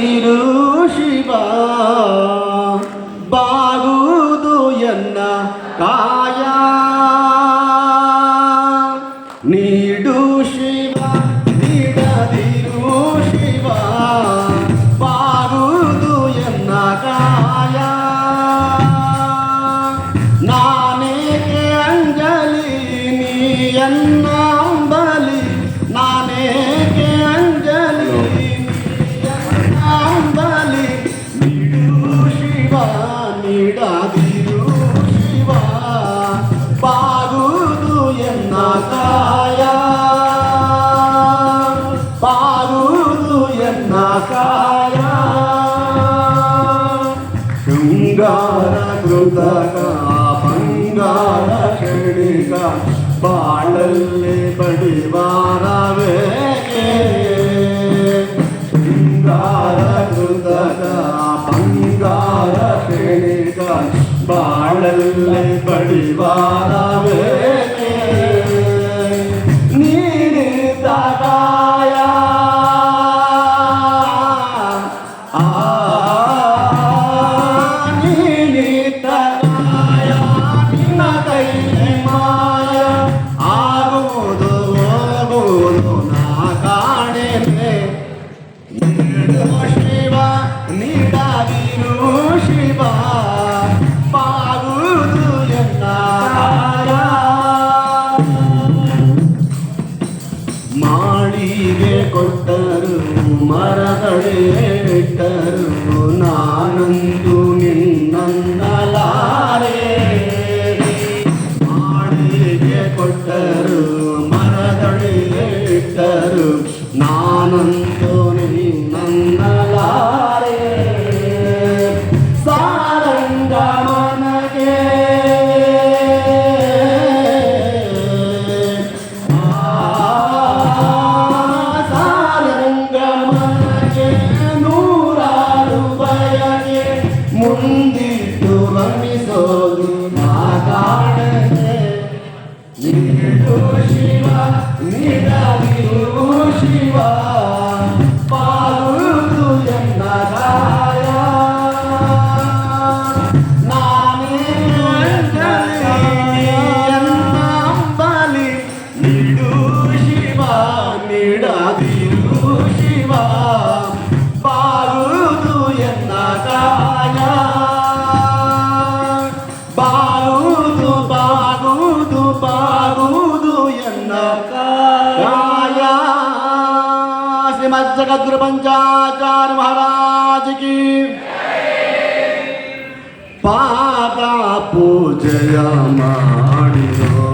Peter. ಎನ್ನ ಕಾಯ ಶೃಂಗಾರ ಕೃತಕ ಬಂಗಾರ ಕ್ಷಣಿಕ ಬಾಳಲ್ಲಿ ಬಡಿವಾರವೇ ಮುಂದಿಟ್ಟು ರಮಿಸೋದು ನಾಗಾಡನೆ ನೀಡು ಶಿವ ನೀಡದಿರು ಶಿವ ಪಾಲುದು जगद्गुरु पंचाचार्य महाराज की। पादा पूजया माणियो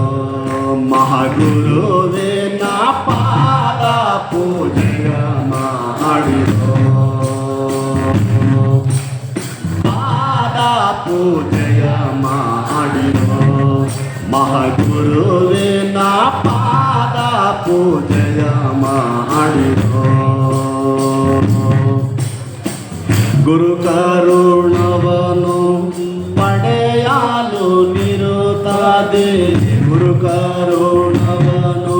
महागुरु देना पादा पूजया माणियो पादा पूज ಗುರು ಕರುಣವನು ಪಡೆಯಲು ನಿರುತ್ತದೆ ಗುರು ಕರುಣವನು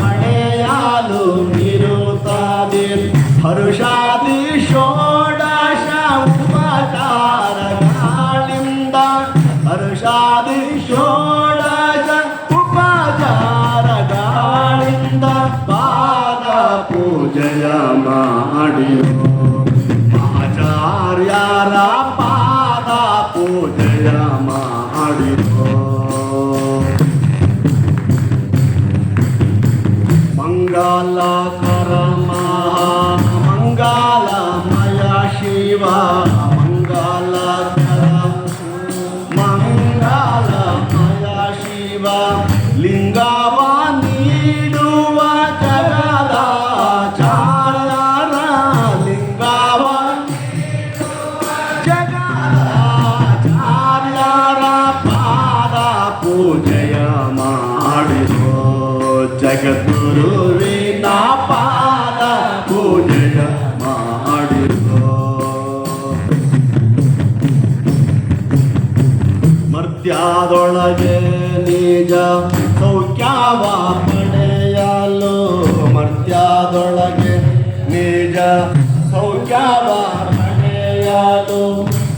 ಪಡೆಯಲು ನಿರುತ್ತದೆ ಹರುಷಾದಿ ಷೋಡಶ ಉಪಚಾರಗಳಿಂದ ಹರುಷಾದಿ ಷೋಡಶ ಉಪಚಾರಗಳಿಂದ ಪಾದ ಪೂಜೆಯ ಮಾಡಿರೋ मङ्गलकरम मङ्गलमया शिवा मङ्गलकर मङ्गलमया शिवा लिङ्गावा नीडुव जगदा पूजय ಜಗದ್ಗುರುವಿನ ಪಾದ ಪೂಜೆಯ ಮಾಡಿದೋ ಮರ್ತ್ಯಾದೊಳಗೆ ನಿಜ ಸೌಖ್ಯವ ಪಡೆಯಲು. ಮರ್ತ್ಯಾದೊಳಗೆ ನಿಜ ಸೌಖ್ಯವ ಪಡೆಯಲು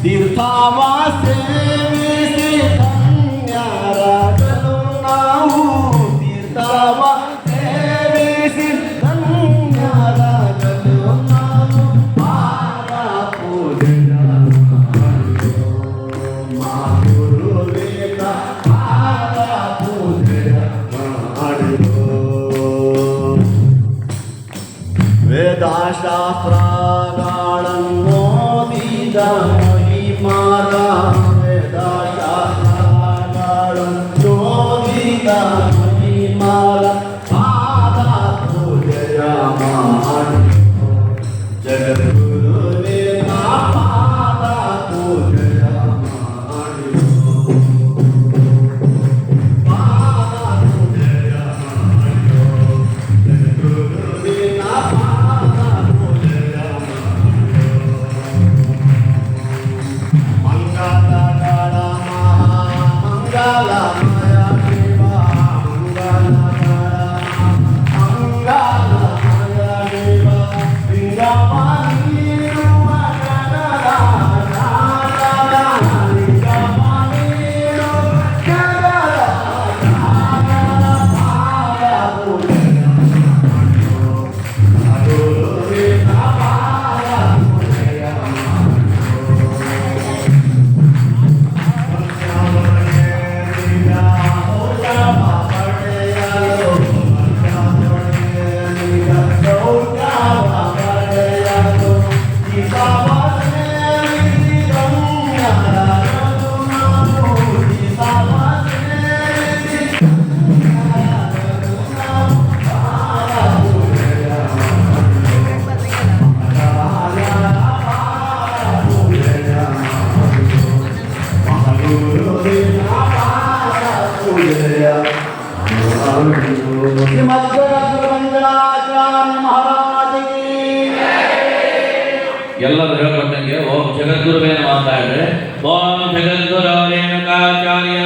ತೀರ್ಥವಾಸೆ പ്രാകാളം മോദിതമ Yeah. ಎಲ್ಲರೂ ಹೇಳ್ಕೊಂಡಂಗೆ ಓಂ ಜಗದ್ಗುರುವೇನು ಅಂತ ಇದ್ರೆ ಓಂ ಜಗದ್ಗುರವರೇಣಕಾಚಾರ್ಯ